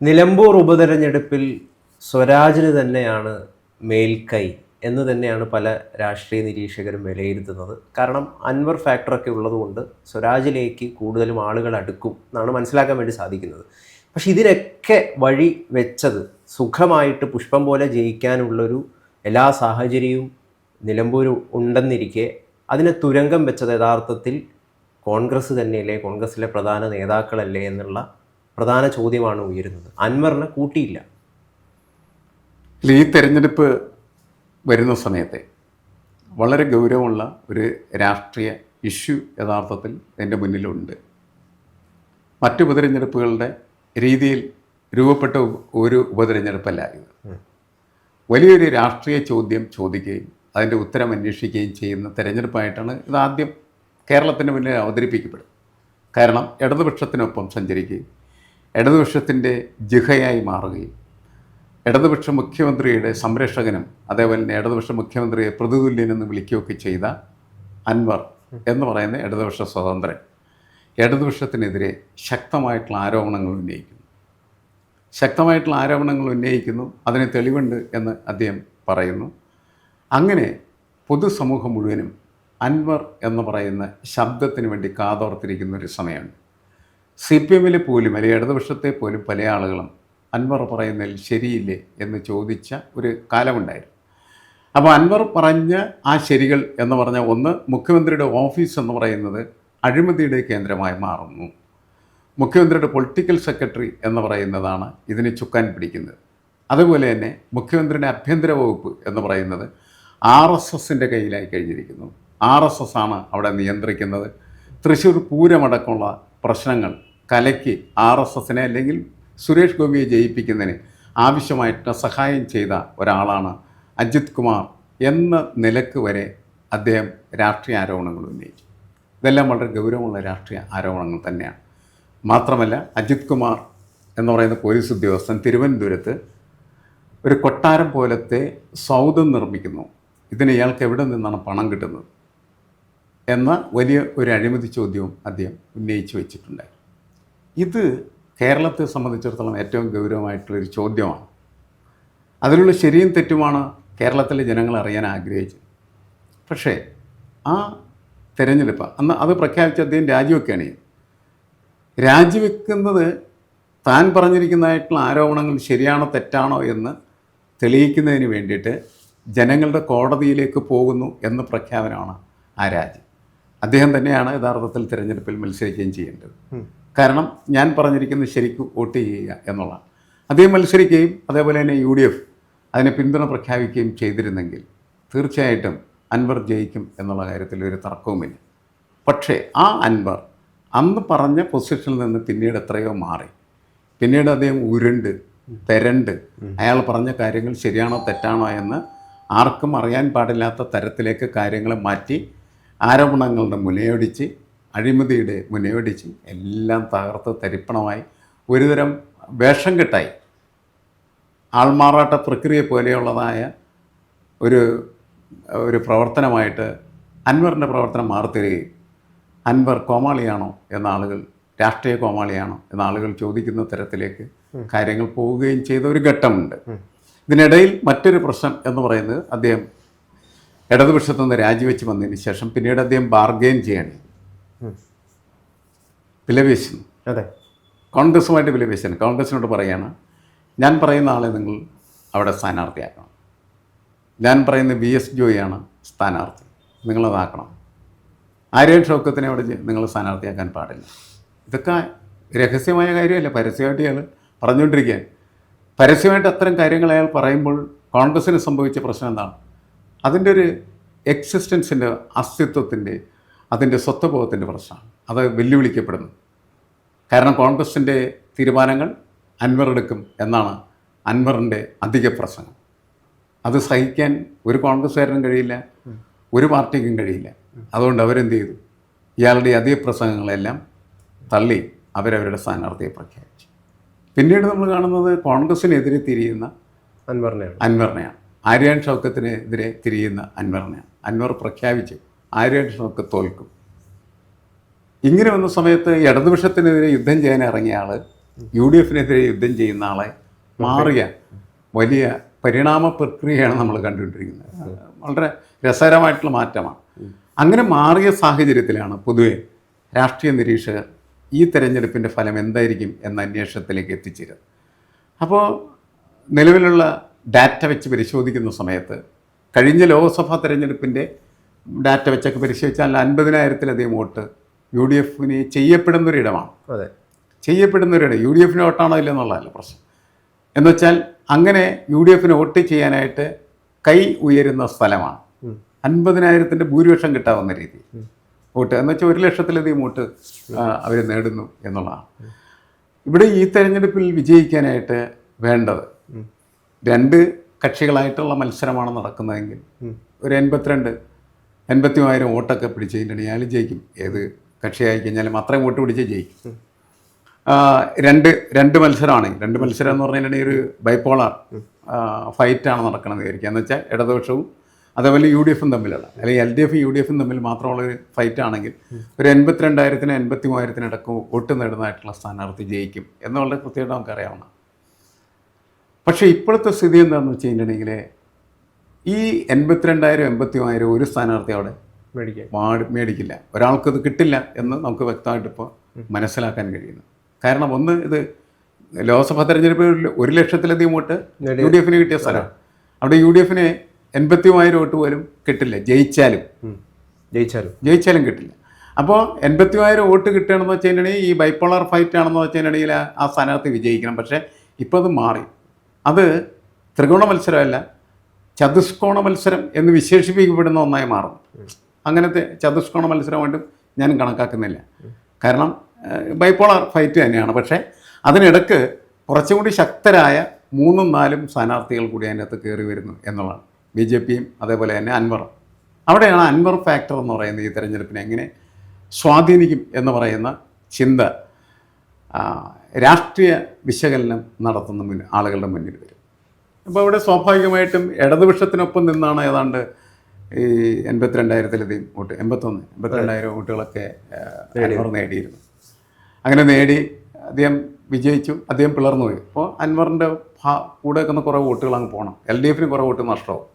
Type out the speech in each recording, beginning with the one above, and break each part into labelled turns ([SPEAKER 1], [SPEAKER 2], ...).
[SPEAKER 1] നിലമ്പൂർ ഉപതെരഞ്ഞെടുപ്പിൽ സ്വരാജിന് തന്നെയാണ് മേൽക്കൈ എന്ന് തന്നെയാണ് പല രാഷ്ട്രീയ നിരീക്ഷകരും വിലയിരുത്തുന്നത്. കാരണം അൻവർ ഫാക്ടറൊക്കെ ഉള്ളതുകൊണ്ട് സ്വരാജിലേക്ക് കൂടുതലും ആളുകൾ അടുക്കും എന്നാണ് മനസ്സിലാക്കാൻ വേണ്ടി സാധിക്കുന്നത്. പക്ഷെ ഇതിനൊക്കെ വഴി വെച്ചത് സുഖമായിട്ട് പുഷ്പം പോലെ ജയിക്കാനുള്ളൊരു എല്ലാ സാഹചര്യവും നിലമ്പൂർ ഉണ്ടെന്നിരിക്കെ അതിനെ തുരങ്കം വെച്ചത് യഥാർത്ഥത്തിൽ കോൺഗ്രസ് തന്നെയല്ലേ? കോൺഗ്രസിലെ പ്രധാന നേതാക്കളല്ലേ എന്നുള്ള പ്രധാന ചോദ്യമാണ് ഉയരുന്നത്. അൻവറിനെ കൂട്ടിയില്ല.
[SPEAKER 2] ഈ തെരഞ്ഞെടുപ്പ് വരുന്ന സമയത്തെ വളരെ ഗൗരവമുള്ള ഒരു രാഷ്ട്രീയ ഇഷ്യൂ യഥാർത്ഥത്തിൽ എന്റെ മുന്നിലുണ്ട്. മറ്റു ഉപതെരഞ്ഞെടുപ്പുകളുടെ രീതിയിൽ രൂപപ്പെട്ട ഒരു ഉപതെരഞ്ഞെടുപ്പല്ല ഇത്. വലിയൊരു രാഷ്ട്രീയ ചോദ്യം ചോദിക്കുകയും അതിന്റെ ഉത്തരം അന്വേഷിക്കുകയും ചെയ്യുന്ന തെരഞ്ഞെടുപ്പായിട്ടാണ് ഇതാദ്യം കേരളത്തിന്റെ മുന്നിൽ അവതരിപ്പിക്കപ്പെടും കാരണം ഇടതുപക്ഷത്തിനൊപ്പം സഞ്ചരിക്കുകയും ഇടതുപക്ഷത്തിന്റെ ജിഹയായി മാറുകയും ഇടതുപക്ഷ മുഖ്യമന്ത്രിയുടെ സംരക്ഷകനും അതേപോലെ തന്നെ ഇടതുപക്ഷ മുഖ്യമന്ത്രിയെ പ്രതിതുല്യനെന്ന് വിളിക്കുകയൊക്കെ ചെയ്ത അൻവർ എന്ന് പറയുന്ന ഇടതുപക്ഷ സ്വതന്ത്രൻ ഇടതുപക്ഷത്തിനെതിരെ ശക്തമായിട്ടുള്ള ആരോപണങ്ങൾ ഉന്നയിക്കുന്നു. ശക്തമായിട്ടുള്ള ആരോപണങ്ങൾ ഉന്നയിക്കുന്നു അതിന് തെളിവുണ്ട് എന്ന് അദ്ദേഹം പറയുന്നു. അങ്ങനെ പൊതുസമൂഹം മുഴുവനും അൻവർ എന്ന് പറയുന്ന ശബ്ദത്തിന് വേണ്ടി കാതോർത്തിരിക്കുന്ന ഒരു സമയമുണ്ട്. സി പി എമ്മിൽ പോലും അല്ലെങ്കിൽ ഇടതുപക്ഷത്തെ പോലും പല ആളുകളും അൻവർ പറയുന്നതിൽ ശരിയില്ലേ എന്ന് ചോദിച്ച ഒരു കാലമുണ്ടായിരുന്നു. അപ്പോൾ അൻവർ പറഞ്ഞ ആ ശരികൾ എന്ന് പറഞ്ഞ ഒന്ന് മുഖ്യമന്ത്രിയുടെ ഓഫീസ് എന്ന് പറയുന്നത് അഴിമതിയുടെ കേന്ദ്രമായി മാറുന്നു. മുഖ്യമന്ത്രിയുടെ പൊളിറ്റിക്കൽ സെക്രട്ടറി എന്ന് പറയുന്നതാണ് ഇതിനെ ചുക്കാൻ പിടിക്കുന്നത്. അതുപോലെ തന്നെ മുഖ്യമന്ത്രിയുടെ ആഭ്യന്തര വകുപ്പ് എന്ന് പറയുന്നത് ആർ എസ് എസിന്റെ കയ്യിലായി കഴിഞ്ഞിരിക്കുന്നു. ആർ എസ് എസ് ആണ് അവിടെ നിയന്ത്രിക്കുന്നത്. തൃശ്ശൂർ പൂരമടക്കമുള്ള പ്രശ്നങ്ങൾ കലയ്ക്ക് ആർ എസ് എസിനെ അല്ലെങ്കിൽ സുരേഷ് ഗോപിയെ ജയിപ്പിക്കുന്നതിന് ആവശ്യമായിട്ട് സഹായം ചെയ്ത ഒരാളാണ് അജിത് കുമാർ എന്ന നിലയ്ക്ക് വരെ അദ്ദേഹം രാഷ്ട്രീയ ആരോപണങ്ങൾ ഉന്നയിച്ചു. ഇതെല്ലാം വളരെ ഗൗരവമുള്ള രാഷ്ട്രീയ ആരോപണങ്ങൾ തന്നെയാണ്. മാത്രമല്ല അജിത് കുമാർ എന്ന് പറയുന്ന പോലീസ് ഉദ്യോഗസ്ഥൻ തിരുവനന്തപുരത്ത് ഒരു കൊട്ടാരം പോലത്തെ സൗധം നിർമ്മിക്കുന്നു. ഇതിന് ഇയാൾക്ക് എവിടെ നിന്നാണ് പണം കിട്ടുന്നത്? എന്ന വലിയ ഒരു അഴിമതി ചോദ്യവും അദ്ദേഹം ഉന്നയിച്ചു വെച്ചിട്ടുണ്ടായി ഇത് കേരളത്തെ സംബന്ധിച്ചിടത്തോളം ഏറ്റവും ഗൗരവമായിട്ടുള്ളൊരു ചോദ്യമാണ്. അതിലുള്ള ശരിയും തെറ്റുമാണ് കേരളത്തിലെ ജനങ്ങൾ അറിയാൻ ആഗ്രഹിച്ചത്. പക്ഷേ ആ തിരഞ്ഞെടുപ്പ് അന്ന് അത് പ്രഖ്യാപിച്ച അദ്ദേഹം രാജിവെക്കുകയാണ് ചെയ്യും രാജിവെക്കുന്നത് താൻ പറഞ്ഞിരിക്കുന്നതായിട്ടുള്ള ആരോപണങ്ങൾ ശരിയാണോ തെറ്റാണോ എന്ന് തെളിയിക്കുന്നതിന് വേണ്ടിയിട്ട് ജനങ്ങളുടെ കോടതിയിലേക്ക് പോകുന്നു എന്ന പ്രഖ്യാപനമാണ് ആ രാജി. അദ്ദേഹം തന്നെയാണ് യഥാർത്ഥത്തിൽ തിരഞ്ഞെടുപ്പിൽ മത്സരിക്കുകയും ചെയ്യേണ്ടത്. കാരണം ഞാൻ പറഞ്ഞിരിക്കുന്നത് ശരിക്കും വോട്ട് ചെയ്യുക എന്നുള്ളതാണ്. അദ്ദേഹം മത്സരിക്കുകയും അതേപോലെ തന്നെ യു ഡി എഫ് അതിനെ പിന്തുണ പ്രഖ്യാപിക്കുകയും ചെയ്തിരുന്നെങ്കിൽ തീർച്ചയായിട്ടും അൻവർ ജയിക്കും എന്നുള്ള കാര്യത്തിൽ ഒരു തർക്കവുമില്ല. പക്ഷേ ആ അൻവർ അന്ന് പറഞ്ഞ പൊസിഷനിൽ നിന്ന് പിന്നീട് എത്രയോ മാറി. പിന്നീട് അദ്ദേഹം ഉരുണ്ട് തെരണ്ട് അയാൾ പറഞ്ഞ കാര്യങ്ങൾ ശരിയാണോ തെറ്റാണോ എന്ന് ആർക്കും അറിയാൻ പാടില്ലാത്ത തരത്തിലേക്ക് കാര്യങ്ങളെ മാറ്റി ആരോപണങ്ങളുടെ മുനയൊടിച്ച് അഴിമതിയുടെ മുനയോടിച്ച് എല്ലാം തകർത്ത് തരിപ്പണമായി ഒരുതരം വേഷം കെട്ടായി. ആൾമാറാട്ട പ്രക്രിയ പോലെയുള്ളതായ ഒരു ഒരു പ്രവർത്തനമായിട്ട് അൻവറിന്റെ പ്രവർത്തനം മാറിത്തരികയും. അൻവർ കോമാളിയാണോ എന്ന ആളുകൾ രാഷ്ട്രീയ കോമാളിയാണോ എന്ന ആളുകൾ ചോദിക്കുന്ന തരത്തിലേക്ക് കാര്യങ്ങൾ പോവുകയും ചെയ്ത ഒരു ഘട്ടമുണ്ട്. ഇതിനിടയിൽ മറ്റൊരു പ്രശ്നം എന്ന് പറയുന്നത് അദ്ദേഹം ഇടതുപക്ഷത്തു നിന്ന് രാജിവെച്ച് വന്നതിന് ശേഷം പിന്നീട് അദ്ദേഹം ബാർഗെയിൻ ചെയ്യാണ് വിലപേശുന്നു.
[SPEAKER 1] അതെ.
[SPEAKER 2] കോൺഗ്രസുമായിട്ട് വിലപേശുന്നു. കോൺഗ്രസിനോട് പറയുകയാണ് ഞാൻ പറയുന്ന ആളെ നിങ്ങൾ അവിടെ സ്ഥാനാർത്ഥിയാക്കണം. ഞാൻ പറയുന്ന ബി എസ്. ജോയിയാണ് സ്ഥാനാർത്ഥി. നിങ്ങളതാക്കണം. ആര്യൻ ഷൗക്കത്തിനെ അവിടെ നിങ്ങൾ സ്ഥാനാർത്ഥിയാക്കാൻ പാടില്ല. ഇതൊക്കെ രഹസ്യമായ കാര്യമല്ല. പരസ്യമായിട്ട് അയാൾ പറഞ്ഞുകൊണ്ടിരിക്കുകയാണ്. പരസ്യമായിട്ട് അത്തരം കാര്യങ്ങൾ അയാൾ പറയുമ്പോൾ കോൺഗ്രസ്സിന് സംഭവിച്ച പ്രശ്നം എന്താണ്? അതിന്റെ ഒരു എക്സിസ്റ്റൻസിന്റെ അസ്തിത്വത്തിന്റെ അതിന്റെ സ്വത്വബോധത്തിന്റെ പ്രശ്നമാണ്. അത് വെല്ലുവിളിക്കപ്പെടുന്നു. കാരണം കോൺഗ്രസിന്റെ തീരുമാനങ്ങൾ അൻവർ എടുക്കും എന്നാണ് അൻവറിന്റെ അധിക പ്രസംഗം. അത് സഹിക്കാൻ ഒരു കോൺഗ്രസ്സുകാരനും കഴിയില്ല ഒരു പാർട്ടിക്കും കഴിയില്ല. അതുകൊണ്ട് അവരെന്ത് ചെയ്തു? ഇയാളുടെ അധിക പ്രസംഗങ്ങളെല്ലാം തള്ളി അവരവരുടെ സ്ഥാനാർത്ഥിയെ പ്രഖ്യാപിച്ചു. പിന്നീട് നമ്മൾ കാണുന്നത് കോൺഗ്രസിനെതിരെ തിരിയുന്ന
[SPEAKER 1] അൻവറിനെയാണ്.
[SPEAKER 2] അൻവറിനെയാണ്. ആര്യാൻ ഷൗക്കത്തിനെതിരെ തിരിയുന്ന അൻവറിനെയാണ്. അൻവർ പ്രഖ്യാപിച്ചു. ആര്യാൻ ഷൗക്കത്ത് തോൽക്കും. ഇങ്ങനെ വന്ന സമയത്ത് ഇടതുപക്ഷത്തിനെതിരെ യുദ്ധം ചെയ്യാൻ ഇറങ്ങിയ ആൾ യു ഡി എഫിനെതിരെ യുദ്ധം ചെയ്യുന്ന ആളെ മാറിയ വലിയ പരിണാമ പ്രക്രിയയാണ് നമ്മൾ കണ്ടുകൊണ്ടിരിക്കുന്നത്. വളരെ രസകരമായിട്ടുള്ള മാറ്റമാണ്. അങ്ങനെ മാറിയ സാഹചര്യത്തിലാണ് പൊതുവെ രാഷ്ട്രീയ നിരീക്ഷകർ ഈ തെരഞ്ഞെടുപ്പിന്റെ ഫലം എന്തായിരിക്കും എന്ന അന്വേഷണത്തിലേക്ക് എത്തിച്ചേരുന്നത്. അപ്പോൾ നിലവിലുള്ള ഡാറ്റ വെച്ച് പരിശോധിക്കുന്ന സമയത്ത് കഴിഞ്ഞ ലോക്സഭാ തെരഞ്ഞെടുപ്പിന്റെ ഡാറ്റ വെച്ചൊക്കെ പരിശോധിച്ചാൽ അൻപതിനായിരത്തിലധികം വോട്ട് യു ഡി എഫിന് ചെയ്യപ്പെടുന്നൊരിടമാണ്.
[SPEAKER 1] അതെ.
[SPEAKER 2] ചെയ്യപ്പെടുന്നൊരിടം. യു ഡി എഫിന് വോട്ടാണോ ഇല്ലെന്നുള്ളതല്ല പ്രശ്നം. എന്നുവെച്ചാൽ അങ്ങനെ യു ഡി എഫിന് വോട്ട് ചെയ്യാനായിട്ട് കൈ ഉയരുന്ന സ്ഥലമാണ്. അൻപതിനായിരത്തിന്റെ ഭൂരിപക്ഷം കിട്ടാവുന്ന രീതി വോട്ട് എന്ന് വെച്ചാൽ ഒരു ലക്ഷത്തിലധികം വോട്ട് അവർ നേടുന്നു എന്നുള്ളതാണ്. ഇവിടെ ഈ തെരഞ്ഞെടുപ്പിൽ വിജയിക്കാനായിട്ട് വേണ്ടത് രണ്ട് കക്ഷികളായിട്ടുള്ള മത്സരമാണ് നടക്കുന്നതെങ്കിൽ ഒരു എൺപത്തിരണ്ട് എൺപത്തി മൂവായിരം വോട്ടൊക്കെ പിടിച്ച് കഴിഞ്ഞിട്ടുണ്ടെങ്കിൽ അയാൾ ജയിക്കും. ഏത് കക്ഷിയായി കഴിഞ്ഞാലും അത്രയും വോട്ട് പിടിച്ചേ ജയിക്കും. രണ്ട് രണ്ട് മത്സരമാണ്. രണ്ട് മത്സരം എന്ന് പറഞ്ഞിട്ടുണ്ടെങ്കിൽ ഒരു ബൈപ്പോളാർ ഫൈറ്റാണ് നടക്കുന്നത് വിചാരിക്കുക എന്ന് വെച്ചാൽ ഇടതുപക്ഷവും അതേപോലെ യു ഡി എഫും തമ്മിലുള്ള അല്ലെങ്കിൽ എൽ ഡി എഫും യു ഡി എഫും തമ്മിൽ മാത്രമുള്ള ഒരു ഫൈറ്റ് ആണെങ്കിൽ ഒരു എൺപത്തിരണ്ടായിരത്തിന് എൺപത്തി മൂവായിരത്തിന് ഇടയ്ക്ക് വോട്ട് നേടുന്നതായിട്ടുള്ള സ്ഥാനാർത്ഥി ജയിക്കും എന്നുള്ള കൃത്യമായിട്ട് നമുക്കറിയാവുന്ന പക്ഷേ ഇപ്പോഴത്തെ സ്ഥിതി എന്താണെന്ന് വെച്ച് കഴിഞ്ഞിട്ടുണ്ടെങ്കിൽ ഈ എൺപത്തിരണ്ടായിരം എൺപത്തി മൂവായിരം ഒരു സ്ഥാനാർത്ഥി അവിടെ
[SPEAKER 1] മേടിക്കും
[SPEAKER 2] വാട് മേടിക്കില്ല. ഒരാൾക്കത് കിട്ടില്ല എന്ന് നമുക്ക് വ്യക്തമായിട്ട് ഇപ്പോൾ മനസ്സിലാക്കാൻ കഴിയുന്നു. കാരണം ഒന്ന് ഇത് ലോക്സഭാ തെരഞ്ഞെടുപ്പിൽ ഒരു ലക്ഷത്തിലധികം വോട്ട് യു ഡി എഫിന് കിട്ടിയ സ്ഥലം. അവിടെ യു ഡി എഫിന് എൺപത്തി മൂവായിരം വോട്ട് പോലും കിട്ടില്ല. ജയിച്ചാലും.
[SPEAKER 1] ജയിച്ചാലും.
[SPEAKER 2] ജയിച്ചാലും കിട്ടില്ല. അപ്പോൾ എൺപത്തി മൂവായിരം വോട്ട് കിട്ടുകയാണെന്ന് വെച്ച് കഴിഞ്ഞിട്ടുണ്ടെങ്കിൽ ഈ ബൈപ്പോളാർ ഫൈറ്റ് ആണെന്ന് വെച്ച് കഴിഞ്ഞിട്ടുണ്ടെങ്കിൽ ആ സ്ഥാനാർത്ഥി വിജയിക്കണം. പക്ഷേ ഇപ്പോൾ അത് മാറി. അത് ത്രികോണ മത്സരമല്ല ചതുഷ്കോണ മത്സരം എന്ന് വിശേഷിപ്പിക്കപ്പെടുന്ന ഒന്നായി മാറും. അങ്ങനത്തെ ചതുഷ്കോണ മത്സരമായിട്ടും ഞാൻ കണക്കാക്കുന്നില്ല. കാരണം ബൈപ്പോളാർ ഫൈറ്റ് തന്നെയാണ്. പക്ഷേ അതിനിടക്ക് കുറച്ചും കൂടി ശക്തരായ മൂന്നും നാലും സ്ഥാനാർത്ഥികൾ കൂടി അതിനകത്ത് കയറി വരുന്നു എന്നുള്ളതാണ്. ബി ജെ പിയും അതേപോലെ തന്നെ അൻവർ അവിടെയാണ് അൻവർ ഫാക്ടർ എന്ന് പറയുന്നത് ഈ തെരഞ്ഞെടുപ്പിനെ എങ്ങനെ സ്വാധീനിക്കും എന്ന് പറയുന്ന ചിന്ത രാഷ്ട്രീയ വിശകലനം നടത്തുന്ന മുന്നിൽ ആളുകളുടെ മുന്നിൽ വരും. അപ്പോൾ അവിടെ സ്വാഭാവികമായിട്ടും ഇടതുപക്ഷത്തിനൊപ്പം നിന്നാണ് ഏതാണ്ട് ഈ എൺപത്തിരണ്ടായിരത്തിലധികം വോട്ട് എൺപത്തൊന്ന് എൺപത്തിരണ്ടായിരം വോട്ടുകളൊക്കെ അൻവർ നേടിയിരുന്നു. അങ്ങനെ നേടി അദ്ദേഹം വിജയിച്ചു അദ്ദേഹം പിളർന്നു പോയി. അപ്പോൾ അൻവറിന്റെ ഭാ- കൂടെ നിൽക്കുന്ന കുറേ വോട്ടുകൾ അങ്ങ് പോകണം എൽ ഡി എഫിന് കുറേ വോട്ട് നഷ്ടമാവും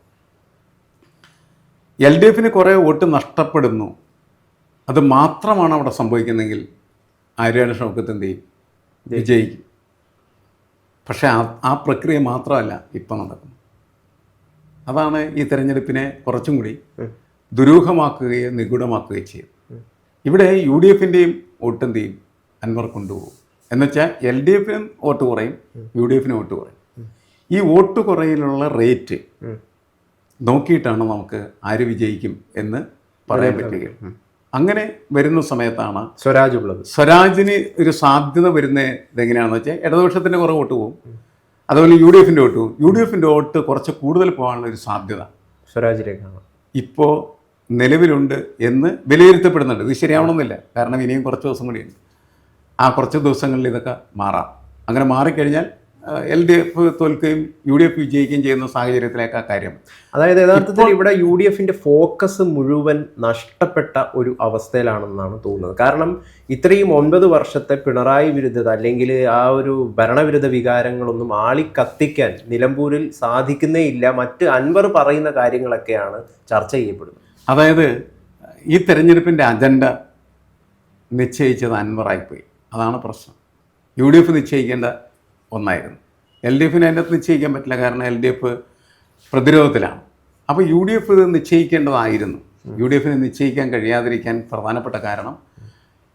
[SPEAKER 2] എൽ ഡി എഫിന് കുറേ വോട്ട് നഷ്ടപ്പെടുന്നു. അത് മാത്രമാണ് അവിടെ സംഭവിക്കുന്നതെങ്കിൽ ആര്യാണ് ഷൗക്കത്ത് എന്ത് ചെയ്യും? വിജയിക്കും. പക്ഷേ ആ ആ പ്രക്രിയ മാത്രമല്ല ഇപ്പം നടക്കുന്നത്. അതാണ് ഈ തെരഞ്ഞെടുപ്പിനെ കുറച്ചും കൂടി ദുരൂഹമാക്കുകയും നിഗൂഢമാക്കുകയും ചെയ്യും ഇവിടെ യു ഡി എഫിന്റെയും വോട്ട് ചെയ്യും അൻവർ കൊണ്ടുപോകും. എന്നുവെച്ചാൽ എൽ ഡി എഫിനും വോട്ട് കുറയും യു ഡി എഫിനും വോട്ട് കുറയും. ഈ വോട്ട് കുറയിലുള്ള റേറ്റ് നോക്കിയിട്ടാണ് നമുക്ക് ആര് വിജയിക്കും എന്ന് പറയാൻ പറ്റുക അങ്ങനെ വരുന്ന സമയത്താണ്
[SPEAKER 1] സ്വരാജ് ഉള്ളത്.
[SPEAKER 2] സ്വരാജിന് ഒരു സാധ്യത വരുന്നത് ഇതെങ്ങനെയാണെന്ന് വെച്ചാൽ ഇടതുപക്ഷത്തിന്റെ കുറേ വോട്ട് പോകും. അതുപോലെ യു ഡി എഫിന്റെ വോട്ട് പോകും. യു ഡി എഫിന്റെ വോട്ട് കുറച്ച് കൂടുതൽ പോകാനുള്ള ഒരു സാധ്യത.
[SPEAKER 1] സ്വരാജിലേക്കാണ്
[SPEAKER 2] ഇപ്പോൾ നിലവിലുണ്ട് എന്ന് വിലയിരുത്തപ്പെടുന്നുണ്ട്. ഇത് ശരിയാവണമെന്നില്ല. കാരണം ഇനിയും കുറച്ച് ദിവസം കൂടിയുണ്ട് ആ കുറച്ച് ദിവസങ്ങളിൽ ഇതൊക്കെ മാറാം. അങ്ങനെ മാറിക്കഴിഞ്ഞാൽ എൽ ഡി എഫ് തോൽക്കുകയും യു ഡി എഫ് വിജയിക്കുകയും ചെയ്യുന്ന സാഹചര്യത്തിലേക്ക് ആ കാര്യം.
[SPEAKER 1] അതായത് യഥാർത്ഥത്തിൽ ഇവിടെ യു ഡി എഫിന്റെ ഫോക്കസ് മുഴുവൻ നഷ്ടപ്പെട്ട ഒരു അവസ്ഥയിലാണെന്നാണ് തോന്നുന്നത്. കാരണം ഇത്രയും ഒൻപത് വർഷത്തെ പിണറായി വിരുദ്ധത അല്ലെങ്കിൽ ആ ഒരു ഭരണവിരുദ്ധ വികാരങ്ങളൊന്നും ആളിക്കത്തിക്കാൻ നിലമ്പൂരിൽ സാധിക്കുന്നേ ഇല്ല. മറ്റ് അൻവർ പറയുന്ന കാര്യങ്ങളൊക്കെയാണ് ചർച്ച ചെയ്യപ്പെടുന്നത്.
[SPEAKER 2] അതായത് ഈ തെരഞ്ഞെടുപ്പിന്റെ അജണ്ട നിശ്ചയിച്ചത് അൻവറായിപ്പോയി. അതാണ് പ്രശ്നം. യു ഡി എഫ് നിശ്ചയിക്കേണ്ട ഒന്നായിരുന്നു. എൽ ഡി എഫിന് അതിനകത്ത് നിശ്ചയിക്കാൻ പറ്റില്ല. കാരണം എൽ ഡി എഫ് പ്രതിരോധത്തിലാണ്. അപ്പോൾ യു ഡി എഫ് ഇത് നിശ്ചയിക്കേണ്ടതായിരുന്നു. യു ഡി എഫിന് നിശ്ചയിക്കാൻ കഴിയാതിരിക്കാൻ പ്രധാനപ്പെട്ട കാരണം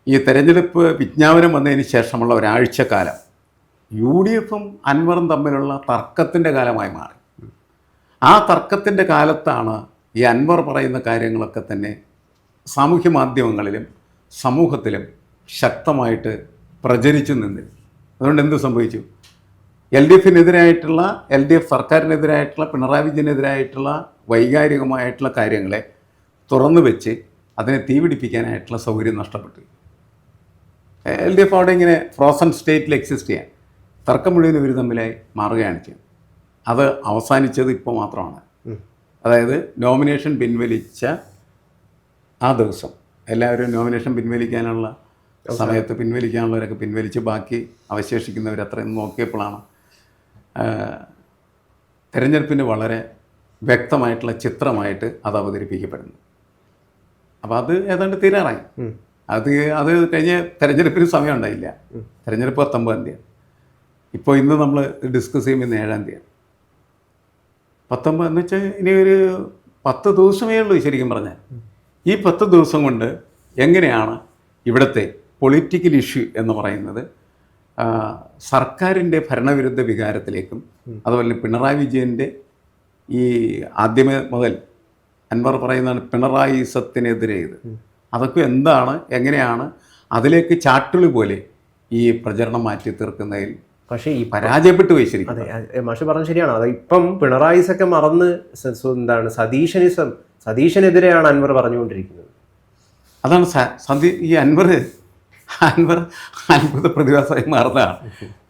[SPEAKER 2] ഈ തെരഞ്ഞെടുപ്പ് വിജ്ഞാപനം വന്നതിന് ശേഷമുള്ള ഒരാഴ്ചക്കാലം യു ഡി എഫും അൻവറും തമ്മിലുള്ള തർക്കത്തിന്റെ കാലമായി മാറി. ആ തർക്കത്തിന്റെ കാലത്താണ് ഈ അൻവർ പറയുന്ന കാര്യങ്ങളൊക്കെ തന്നെ സാമൂഹ്യ മാധ്യമങ്ങളിലും സമൂഹത്തിലും ശക്തമായിട്ട് പ്രചരിച്ചു നിന്നിരുന്നു അതുകൊണ്ട് എന്ത് സംഭവിച്ചു? എൽ ഡി എഫിനെതിരായിട്ടുള്ള എൽ ഡി എഫ് സർക്കാരിനെതിരായിട്ടുള്ള പിണറായി വിജയനെതിരായിട്ടുള്ള വൈകാരികമായിട്ടുള്ള കാര്യങ്ങളെ തുറന്നു വെച്ച് അതിനെ തീപിടിപ്പിക്കാനായിട്ടുള്ള സൗകര്യം നഷ്ടപ്പെട്ടു. എൽ ഡി എഫ് അവിടെ ഇങ്ങനെ ഫ്രോസൺ സ്റ്റേറ്റിൽ എക്സിസ്റ്റ് ചെയ്യാൻ തർക്കം മുഴുവൻ ഇവർ തമ്മിലായി മാറുകയാണ് ചെയ്യുന്നത് അത് അവസാനിച്ചത് ഇപ്പോൾ മാത്രമാണ്. അതായത് നോമിനേഷൻ പിൻവലിച്ച ആ ദിവസം എല്ലാവരും നോമിനേഷൻ പിൻവലിക്കാനുള്ള സമയത്ത് പിൻവലിക്കാനുള്ളവരൊക്കെ പിൻവലിച്ച് ബാക്കി അവശേഷിക്കുന്നവർ അത്രയും നോക്കിയപ്പോഴാണ് തെരഞ്ഞെടുപ്പിന് വളരെ വ്യക്തമായിട്ടുള്ള ചിത്രമായിട്ട് അത് അവതരിപ്പിക്കപ്പെടുന്നു. അപ്പോൾ അത് ഏതാണ്ട് തീരാറായി. അത് അത് കഴിഞ്ഞ തെരഞ്ഞെടുപ്പിന് സമയം ഉണ്ടായില്ല. തെരഞ്ഞെടുപ്പ് പത്തൊമ്പതാം തീയതി. ഇപ്പോൾ ഇന്ന് നമ്മൾ ഡിസ്കസ് ചെയ്യുമ്പോൾ ഇന്ന് ഏഴാം തീയതി. പത്തൊമ്പത് എന്ന് വെച്ചാൽ ഇനി ഒരു പത്ത് ദിവസമേ ഉള്ളൂ ശരിക്കും പറഞ്ഞാൽ ഈ പത്ത് ദിവസം കൊണ്ട് എങ്ങനെയാണ് ഇവിടുത്തെ പൊളിറ്റിക്കൽ ഇഷ്യൂ എന്ന് പറയുന്നത് സർക്കാരിന്റെ ഭരണവിരുദ്ധ വികാരത്തിലേക്കും അതുപോലെ തന്നെ പിണറായി വിജയന്റെ ഈ ആദ്യമേ മുതൽ അൻവർ പറയുന്നതാണ് പിണറായി സത്തിനെതിരെ ഇത് അതൊക്കെ എന്താണ് എങ്ങനെയാണ് അതിലേക്ക് ചാട്ടുളി പോലെ ഈ പ്രചരണം മാറ്റി തീർക്കുന്നതിൽ
[SPEAKER 1] പക്ഷേ ഈ
[SPEAKER 2] പരാജയപ്പെട്ടു പോയി ശരിക്കും.
[SPEAKER 1] അതെ മാഷ് പറഞ്ഞ ശരിയാണ്. അത് ഇപ്പം പിണറായിസൊക്കെ മറന്ന് എന്താണ് സതീശനിസം സതീശനെതിരെയാണ് അൻവർ പറഞ്ഞുകൊണ്ടിരിക്കുന്നത്.
[SPEAKER 2] അതാണ് സതി ഈ അൻവർ അൻവർ അത്ഭുത പ്രതിഭാസമായി മാറുന്നതാണ്.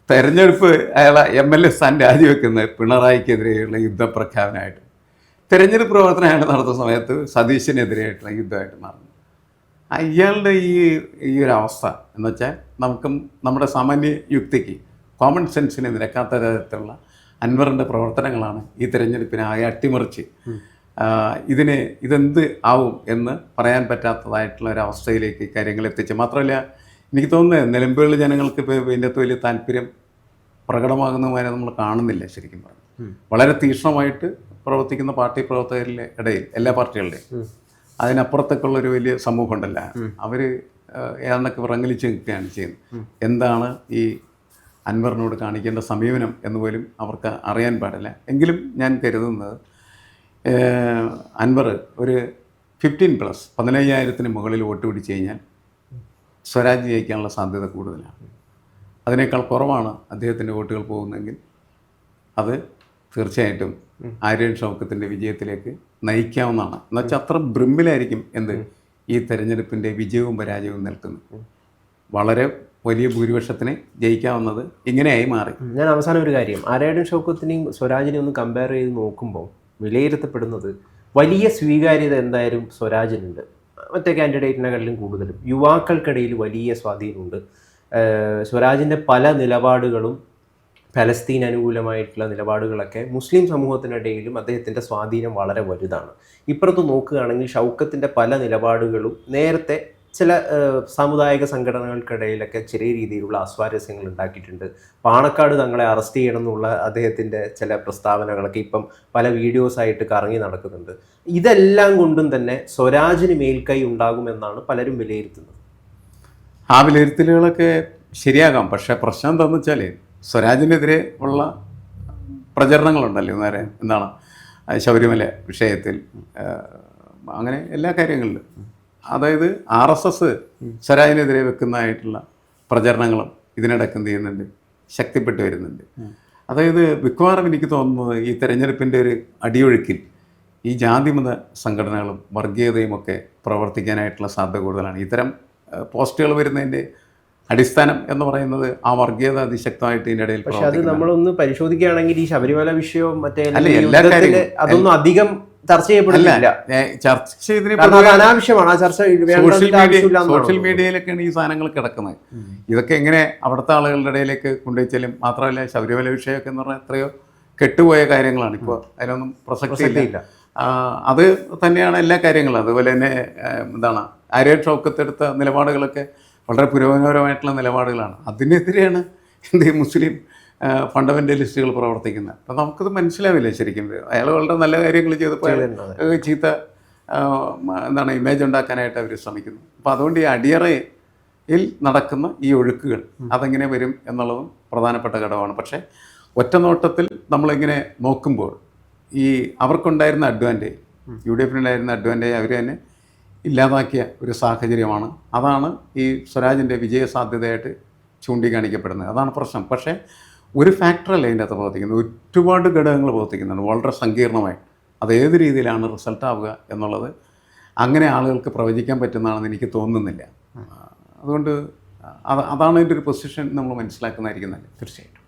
[SPEAKER 2] തെരഞ്ഞെടുപ്പ് അയാളെ എം എൽ എ സ്ഥാൻ രാജിവെക്കുന്നത് പിണറായിക്കെതിരെയുള്ള യുദ്ധപ്രഖ്യാപനമായിട്ട്. തെരഞ്ഞെടുപ്പ് പ്രവർത്തനം അയാൾ നടത്തുന്ന സമയത്ത് സതീശനെതിരെയായിട്ടുള്ള യുദ്ധമായിട്ട് മാറുന്നു അയാളുടെ ഈ ഈ ഒരു അവസ്ഥ എന്ന് വെച്ചാൽ നമുക്കും നമ്മുടെ സാമാന്യ യുക്തിക്ക് കോമൺ സെൻസിനെ നിരക്കാത്ത തരത്തിലുള്ള അൻവറിന്റെ പ്രവർത്തനങ്ങളാണ് ഈ തിരഞ്ഞെടുപ്പിനെ ആകെ അട്ടിമറിച്ച് ഇതിന് ഇതിനെ ഇതെന്ത് ആവും എന്ന് പറയാൻ പറ്റാത്തതായിട്ടുള്ള ഒരു അവസ്ഥയിലേക്ക് കാര്യങ്ങൾ എത്തിച്ച്. മാത്രമല്ല എനിക്ക് തോന്നുന്നത് നിലമ്പുകളിൽ ജനങ്ങൾക്ക് ഇപ്പോൾ ഇതിന്റെ അകത്ത് വലിയ താല്പര്യം പ്രകടമാകുന്നതുമായി നമ്മൾ കാണുന്നില്ല ശരിക്കും പറഞ്ഞു വളരെ തീക്ഷ്ണമായിട്ട് പ്രവർത്തിക്കുന്ന പാർട്ടി പ്രവർത്തകരിലെ ഇടയിൽ എല്ലാ പാർട്ടികളുടെയും. അതിനപ്പുറത്തേക്കുള്ള ഒരു വലിയ സമൂഹം ഉണ്ടല്ല. അവർ ഏതാണ്ടൊക്കെ വിറങ്ങലിച്ച് നിൽക്കുകയാണ് ചെയ്യുന്നത്. എന്താണ് ഈ അൻവറിനോട് കാണിക്കേണ്ട സമീപനം എന്ന് പോലും അവർക്ക് അറിയാൻ പാടില്ല. എങ്കിലും ഞാൻ കരുതുന്നത് അൻവർ ഒരു ഫിഫ്റ്റീൻ പ്ലസ് പതിനയ്യായിരത്തിന് മുകളിൽ വോട്ട് പിടിച്ചു കഴിഞ്ഞാൽ സ്വരാജ് ജയിക്കാനുള്ള സാധ്യത കൂടുതലാണ്. അതിനേക്കാൾ കുറവാണ് അദ്ദേഹത്തിന്റെ വോട്ടുകൾ പോകുന്നെങ്കിൽ അത് തീർച്ചയായിട്ടും ആര്യൻ ഷൗക്കത്തിന്റെ വിജയത്തിലേക്ക് നയിക്കാവുന്നതാണ്. എന്നുവെച്ചാൽ അത്ര ബ്രിമ്മിലായിരിക്കും എന്ത് ഈ തെരഞ്ഞെടുപ്പിന്റെ വിജയവും പരാജയവും നിൽക്കുന്നത് വളരെ വലിയ ഭൂരിപക്ഷത്തിന് ജയിക്കാവുന്നത് ഇങ്ങനെയായി മാറി.
[SPEAKER 1] ഞാൻ അവസാനം ഒരു കാര്യം. ആരായടൻ ഷൗക്കത്തിനെയും സ്വരാജിനെയും ഒന്ന് കമ്പയർ ചെയ്ത് നോക്കുമ്പോൾ വിലയിരുത്തപ്പെടുന്നത് വലിയ സ്വീകാര്യത എന്തായാലും സ്വരാജിനുണ്ട്. മറ്റേ കാൻഡിഡേറ്റിനെക്കാട്ടിലും കൂടുതലും യുവാക്കൾക്കിടയിൽ വലിയ സ്വാധീനമുണ്ട്. സ്വരാജിന്റെ പല നിലപാടുകളും ഫലസ്തീൻ അനുകൂലമായിട്ടുള്ള നിലപാടുകളൊക്കെ മുസ്ലിം സമൂഹത്തിനിടയിലും അദ്ദേഹത്തിന്റെ സ്വാധീനം വളരെ വലുതാണ്. ഇപ്പുറത്ത് നോക്കുകയാണെങ്കിൽ ഷൗക്കത്തിന്റെ പല നിലപാടുകളും നേരത്തെ ചില സാമുദായിക സംഘടനകൾക്കിടയിലൊക്കെ ചെറിയ രീതിയിലുള്ള അസ്വാരസ്യങ്ങൾ ഉണ്ടാക്കിയിട്ടുണ്ട്. പാണക്കാട് തങ്ങളെ അറസ്റ്റ് ചെയ്യണം എന്നുള്ള അദ്ദേഹത്തിന്റെ ചില പ്രസ്താവനകളൊക്കെ ഇപ്പം പല വീഡിയോസായിട്ട് കറങ്ങി നടക്കുന്നുണ്ട്. ഇതെല്ലാം കൊണ്ടും തന്നെ സ്വരാജിന് മേൽക്കൈ ഉണ്ടാകുമെന്നാണ് പലരും വിലയിരുത്തുന്നത്.
[SPEAKER 2] ആ വിലയിരുത്തലുകളൊക്കെ ശരിയാകാം. പക്ഷേ പ്രശ്നം എന്താണെന്ന് വെച്ചാൽ സ്വരാജിനെതിരെ ഉള്ള പ്രചരണങ്ങളുണ്ടല്ലോ നേരെ എന്താണ്? ശബരിമല വിഷയത്തിൽ അങ്ങനെ എല്ലാ കാര്യങ്ങളിലും. അതായത് ആർ എസ് എസ് സ്വരാജിനെതിരെ വെക്കുന്നതായിട്ടുള്ള പ്രചരണങ്ങളും ഇതിനിടയ്ക്ക് എന്ത് ചെയ്യുന്നുണ്ട്? ശക്തിപ്പെട്ട് വരുന്നുണ്ട്. അതായത് മിക്കവാറും എനിക്ക് തോന്നുന്നത് ഈ തെരഞ്ഞെടുപ്പിന്റെ ഒരു അടിയൊഴുക്കിൽ ഈ ജാതിമത സംഘടനകളും വർഗീയതയും ഒക്കെ പ്രവർത്തിക്കാനായിട്ടുള്ള സാധ്യത കൂടുതലാണ്. ഇത്തരം പോസ്റ്റുകൾ വരുന്നതിന്റെ അടിസ്ഥാനം എന്ന് പറയുന്നത് ആ വർഗീയത അതിശക്തമായിട്ട് ഇതിന്റെ ഇടയിൽ
[SPEAKER 1] പക്ഷേ അത്. നമ്മളൊന്ന് പരിശോധിക്കുകയാണെങ്കിൽ ഈ ശബരിമല വിഷയവും മറ്റേ അതൊന്നും അധികം ചർച്ച ചെയ്യപ്പെടുന്നില്ല
[SPEAKER 2] ചർച്ച ചെയ്തതിന്
[SPEAKER 1] അനാവശ്യമാണ്. ആ ചർച്ച
[SPEAKER 2] സോഷ്യൽ മീഡിയ സോഷ്യൽ മീഡിയയിലൊക്കെയാണ് ഈ സാധനങ്ങൾ കിടക്കുന്നത്. ഇതൊക്കെ എങ്ങനെ അവിടുത്തെ ആളുകളുടെ ഇടയിലേക്ക് കൊണ്ടുവച്ചാലും മാത്രമല്ല ശബരിമല വിഷയമൊക്കെ എന്ന് പറഞ്ഞാൽ എത്രയോ കെട്ടുപോയ കാര്യങ്ങളാണ്. ഇപ്പോൾ അതിനൊന്നും പ്രസക്തിയില്ല. അത് തന്നെയാണ് എല്ലാ കാര്യങ്ങളും. അതുപോലെ തന്നെ എന്താണ് ആര്യ ഷൗക്കത്തെടുത്ത നിലപാടുകളൊക്കെ വളരെ പുരോഗമനപരമായിട്ടുള്ള നിലപാടുകളാണ്. അതിനെതിരെയാണ് എന്ത് മുസ്ലിം ഫണ്ടമെന്റലിസ്റ്റുകൾ പ്രവർത്തിക്കുന്നത് അപ്പം നമുക്കത് മനസ്സിലാവില്ല ശരിക്കും? അയാൾ വളരെ നല്ല കാര്യങ്ങൾ ചെയ്തപ്പോൾ അയാൾ. ചീത്ത എന്താണ് ഇമേജ് ഉണ്ടാക്കാനായിട്ട് അവർ ശ്രമിക്കുന്നു. അപ്പോൾ അതുകൊണ്ട് ഈ അടിയറയിൽ നടക്കുന്ന ഈ ഒഴുക്കുകൾ അതെങ്ങനെ വരും എന്നുള്ളതും പ്രധാനപ്പെട്ട ഘടകമാണ്. പക്ഷേ ഒറ്റ നോട്ടത്തിൽ നമ്മളിങ്ങനെ നോക്കുമ്പോൾ ഈ അവർക്കുണ്ടായിരുന്ന അഡ്വാന്റേജ് യു ഡി എഫിനുണ്ടായിരുന്ന അഡ്വാന്റേജ് അവർ തന്നെ ഇല്ലാതാക്കിയ ഒരു സാഹചര്യമാണ്. അതാണ് ഈ സ്വരാജിന്റെ വിജയ സാധ്യതയായിട്ട് ചൂണ്ടിക്കാണിക്കപ്പെടുന്നത്. അതാണ് പ്രശ്നം. പക്ഷേ ഒരു ഫാക്ടറല്ല ഇതിന്റെ അകത്ത് പ്രവർത്തിക്കുന്നത്. ഒരുപാട് ഘടകങ്ങൾ പ്രവർത്തിക്കുന്നുണ്ട്. വളരെ സങ്കീർണമായി. അത് ഏത് രീതിയിലാണ് റിസൾട്ട് ആവുക എന്നുള്ളത് അങ്ങനെ ആളുകൾക്ക് പ്രവചിക്കാൻ പറ്റുന്നതാണെന്ന് എനിക്ക് തോന്നുന്നില്ല. അതുകൊണ്ട് അത് അതാണ് അതിന്റെ ഒരു പൊസിഷൻ നമ്മൾ മനസ്സിലാക്കുന്നതായിരിക്കും നല്ലത്
[SPEAKER 1] തീർച്ചയായിട്ടും